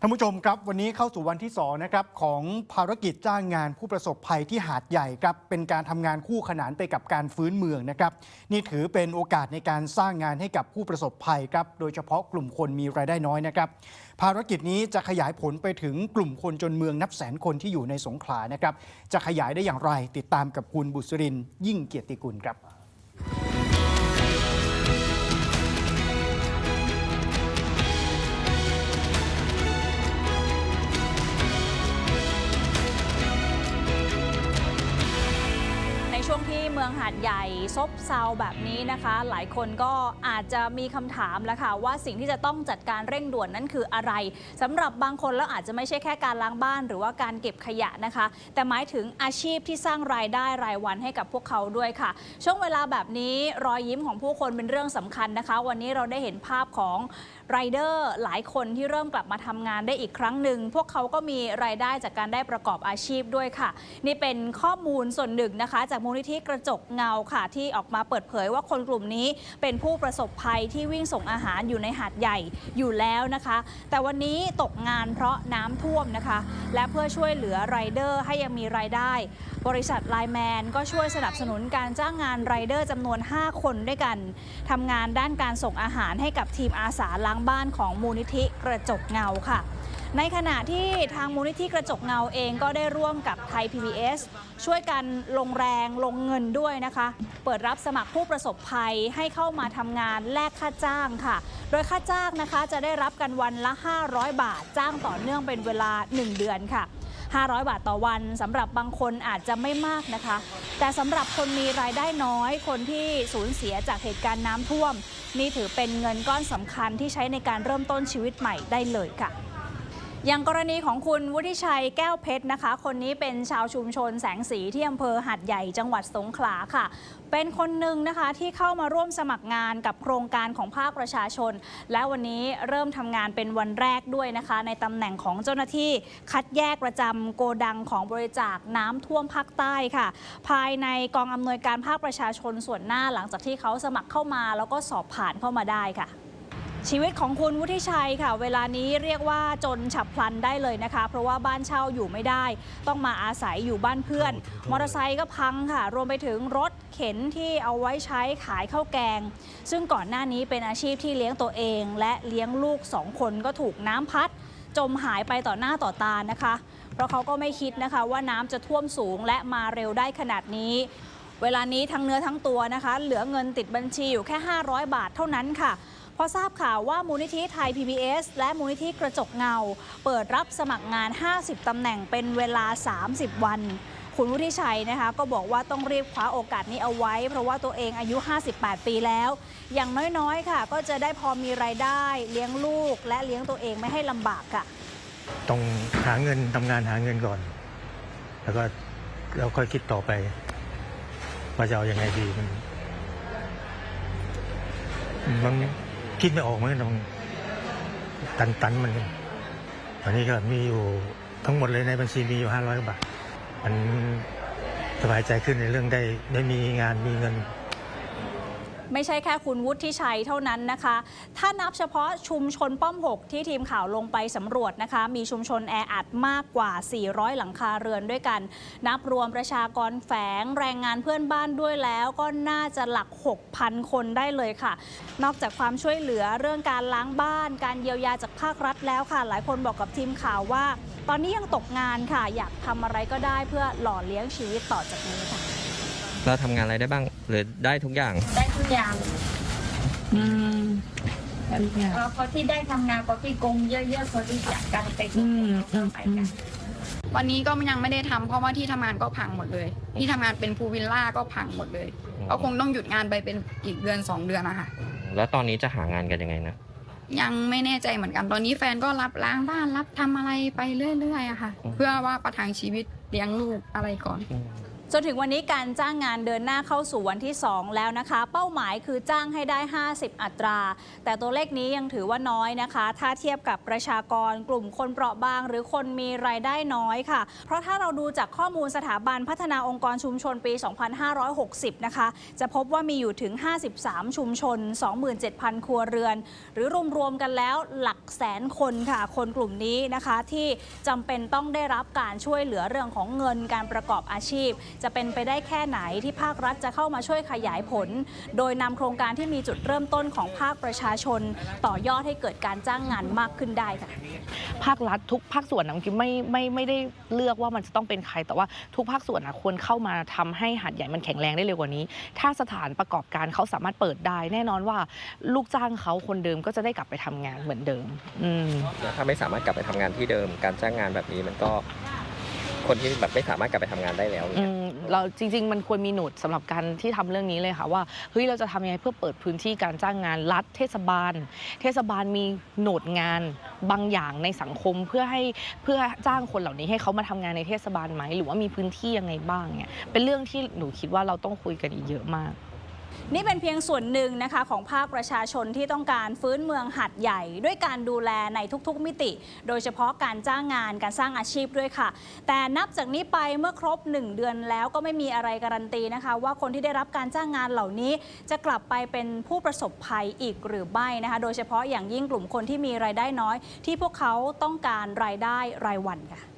ท่านผู้ชมครับวันนี้เข้าสู่วันที่2นะครับของภารกิจจ้างงานผู้ประสบภัยที่หาดใหญ่ครับเป็นการทำงานคู่ขนานไปกับการฟื้นเมืองนะครับนี่ถือเป็นโอกาสในการสร้างงานให้กับผู้ประสบภัยครับโดยเฉพาะกลุ่มคนมีรายได้น้อยนะครับภารกิจนี้จะขยายผลไปถึงกลุ่มคนจนเมืองนับแสนคนที่อยู่ในสงขลานะครับจะขยายได้อย่างไรติดตามกับคุณบุษรินยิ่งเกียรติกุลครับ ช่วงที่เมืองหาดใหญ่ ซบเซาแบบนี้นะคะ หลายคนก็อาจจะมีคำถามแล้วค่ะว่าสิ่งที่จะต้องจัดการเร่งด่วนนั้นคืออะไรสำหรับบางคนแล้วอาจจะไม่ใช่แค่การล้างบ้าน หรือว่าการเก็บขยะนะคะ แต่หมายถึงอาชีพที่สร้างรายได้รายวันให้กับพวกเขาด้วยค่ะ ช่วงเวลาแบบนี้รอยยิ้มของผู้คนเป็นเรื่องสำคัญนะคะ วันนี้เราได้เห็นภาพของไรเดอร์หลายคนที่เริ่มกลับมาทำงานได้อีกครั้งหนึ่ง พวกเขาก็มีรายได้จากการได้ประกอบอาชีพด้วยค่ะ นี่เป็นข้อมูลส่วนหนึ่งนะคะ จากมูลนิธิกระจกเงาค่ะ ที่ออกมาเปิดเผยว่าคนกลุ่มนี้เป็นผู้ประสบภัยที่วิ่งส่งอาหารอยู่ในหาดใหญ่อยู่แล้วนะคะ แต่วันนี้ตกงานเพราะน้ำท่วมนะคะ และเพื่อช่วยเหลือไรเดอร์ให้ยังมีรายได้ บริษัทไลแมนก็ช่วยสนับสนุนการจ้างงานไรเดอร์จำนวน 5 คนด้วยกันทำงานด้านการส่งอาหารให้กับทีมอาสาล้างบ้านของมูลนิธิกระจกเงาค่ะในขณะที่ทางมูลนิธิกระจกเงาเองก็ได้ร่วมกับไทย PBS ช่วยกันลงแรงลงเงินด้วยนะคะ เปิดรับสมัครผู้ประสบภัยให้เข้ามาทำงานแลกค่าจ้างค่ะ โดยค่าจ้างนะคะจะได้รับกันวันละ 500 บาทจ้างต่อเนื่องเป็นเวลา 1 เดือนค่ะ 500 บาทต่อวันสำหรับบางคนอาจจะไม่มากนะคะ แต่สำหรับคนมีรายได้น้อย คนที่สูญเสียจากเหตุการณ์น้ำท่วม นี่ถือเป็นเงินก้อนสำคัญที่ใช้ในการเริ่มต้นชีวิตใหม่ได้เลยค่ะ อย่างกรณีของคุณวุฒิชัยแก้วเพชรนะคะ คนนี้เป็นชาวชุมชนแสงสีที่อำเภอหัดใหญ่จังหวัดสงขลาค่ะ เป็นคนหนึ่งนะคะที่เข้ามาร่วมสมัครงานกับโครงการของภาคประชาชน และวันนี้เริ่มทำงานเป็นวันแรกด้วยนะคะ ในตำแหน่งของเจ้าหน้าที่คัดแยกประจำโกดังของบริจาคน้ำท่วมภาคใต้ค่ะ ภายในกองอำนวยการภาคประชาชนส่วนหน้าหลังจากที่เขาสมัครเข้ามา แล้วก็สอบผ่านเข้ามาได้ค่ะ ชีวิตของคุณวุฒิชัยค่ะ เวลานี้เรียกว่าจนฉับพลันได้เลยนะคะ เพราะว่าบ้านเช่าอยู่ไม่ได้ ต้องมาอาศัยอยู่บ้านเพื่อน มอเตอร์ไซค์ก็พังค่ะ รวมไปถึงรถเข็นที่เอาไว้ใช้ขายข้าวแกง ซึ่งก่อนหน้านี้เป็นอาชีพที่เลี้ยงตัวเอง และเลี้ยงลูกสองคนก็ถูกน้ำพัด จมหายไปต่อหน้าต่อตานะคะ เพราะเขาก็ไม่คิดนะคะว่าน้ำจะท่วมสูงและมาเร็วได้ขนาดนี้เวลานี้ทั้งเนื้อทั้งตัวนะคะ เหลือเงินติดบัญชีอยู่แค่ 500 บาทเท่านั้นค่ะ พอทราบข่าวว่ามูลนิธิไทย PBS และมูลนิธิกระจกเงา เปิดรับสมัครงาน 50 ตำแหน่งเป็นเวลา 30 วัน คุณวุฒิชัยนะคะ ก็บอกว่าต้องรีบคว้าโอกาสนี้เอาไว้ เพราะว่าตัวเองอายุ 58 ปีแล้ว อย่างน้อยๆ ค่ะ ก็จะได้พอมีรายได้เลี้ยงลูก และเลี้ยงตัวเองไม่ให้ลำบากค่ะ ต้องหาเงินทำงานหาเงินก่อน แล้วก็เราค่อยคิดต่อไปว่าจะเอาอยัางไงดีมันมัน คิดไม่ออกเหมือนกันมันตันตันๆมันตอนนี้ก็มีอยู่ทั้งหมดเลยในบัญชีมีอยู่ห้าร้อยบาท มันสบายใจขึ้นในเรื่องได้ได้มีงานมีเงิน ไม่ใช่แค่คุณวุฒิชัยเท่านั้นนะคะ ถ้านับเฉพาะชุมชนป้อม 6 ที่ทีมข่าวลงไปสำรวจนะคะ มีชุมชนแออัดมากกว่า 400 หลังคาเรือนด้วยกัน นับรวมประชากรแฝงแรงงานเพื่อนบ้านด้วยแล้วก็น่าจะหลัก 6,000 คนได้เลยค่ะ นอกจากความช่วยเหลือเรื่องการล้างบ้าน การเยียวยาจากภาครัฐแล้วค่ะ หลายคนบอกกับทีมข่าวว่า ตอนนี้ยังตกงานค่ะ อยากทำอะไรก็ได้เพื่อหล่อเลี้ยงชีวิตต่อจากนี้ค่ะ เราทำงานอะไรได้บ้าง หรือได้ทุกอย่าง ได้ทุกอย่างอืมได้ทุกอย่างเออคนที่ได้ทำงานคนที่กงเยอะๆคนที่จัดการไปอืมอืมไปกันวันนี้ก็ยังไม่ได้ทำเพราะว่าที่ทำงานก็พังหมดเลย ที่ทำงานเป็นพูลวิลล่าก็พังหมดเลยอืมก็คงต้องหยุดงานไปเป็นอีกเดือนสองเดือนนะคะแล้วตอนนี้จะหางานกันยังไงนะ ยังไม่แน่ใจเหมือนกันตอนนี้แฟนก็รับล้างบ้านรับทำอะไรไปเรื่อยๆอะค่ะเพื่อว่าประทังชีวิตเลี้ยงลูกอะไรก่อน จนถึงวันนี้การจ้างงานเดินหน้าเข้าสู่วันที่ 2 แล้วนะคะ เป้าหมายคือจ้างให้ได้ 50 อัตรา แต่ตัวเลขนี้ยังถือว่าน้อยนะคะ ถ้าเทียบกับประชากรกลุ่มคนเปราะบาง หรือคนมีรายได้น้อยค่ะ เพราะถ้าเราดูจากข้อมูลสถาบันพัฒนาองค์กรชุมชนปี 2560 นะคะ จะพบว่ามีอยู่ถึง 53 ชุมชน 27,000 ครัวเรือน หรือรวมๆกันแล้วหลักแสนคนค่ะ คนกลุ่มนี้นะคะที่จำเป็นต้องได้รับการช่วยเหลือเรื่องของเงินการประกอบอาชีพจะเป็นไปได้แค่ไหนที่ภาครัฐจะเข้ามาช่วยขยายผล โดยนำโครงการที่มีจุดเริ่มต้นของภาคประชาชน ต่อยอดให้เกิดการจ้างงานมากขึ้นได้ค่ะภาครัฐทุกภาคส่วนนะคิดไม่ไม่ไม่ได้เลือกว่ามันจะต้องเป็นใคร แต่ว่าทุกภาคส่วนนะควรเข้ามาทำให้หาดใหญ่มันแข็งแรงได้เร็วกว่านี้ ถ้าสถานประกอบการเขาสามารถเปิดได้ แน่นอนว่าลูกจ้างเขาคนเดิมก็จะได้กลับไปทำงานเหมือนเดิมอืมถ้าไม่สามารถกลับไปทำงานที่เดิม การจ้างงานแบบนี้มันก็ คนที่แบบไม่สามารถกลับไปทำงานได้แล้วอืเนี่ย มเราจริง ๆ มันควรมีโหนดสำหรับการที่ทำเรื่องนี้เลยค่ะว่าเฮ้ยเราจะทำยังไงเพื่อเปิดพื้นที่การจ้างงานรัฐเทศบาล เทศบาลมีโหนดงานบางอย่างในสังคมเพื่อให้เพื่อจ้างคนเหล่านี้ให้เขามาทำงานในเทศบาลไหมหรือว่ามีพื้นที่ยังไงบ้างเนี่ยเป็นเรื่องที่หนูคิดว่าเราต้องคุยกันอีกเยอะมาก นี่เป็นเพียงส่วนหนึ่งนะคะของภาคประชาชนที่ต้องการฟื้นเมืองหัดใหญ่ ด้วยการดูแลในทุกๆมิติ โดยเฉพาะการจ้างงานการสร้างอาชีพด้วยค่ะ แต่นับจากนี้ไปเมื่อครบ 1 เดือนแล้วก็ไม่มีอะไรการันตีนะคะ ว่าคนที่ได้รับการจ้างงานเหล่านี้ จะกลับไปเป็นผู้ประสบภัยอีกหรือไม่นะคะ โดยเฉพาะอย่างยิ่งกลุ่มคนที่มีรายได้น้อย ที่พวกเขาต้องการรายได้รายวันค่ะ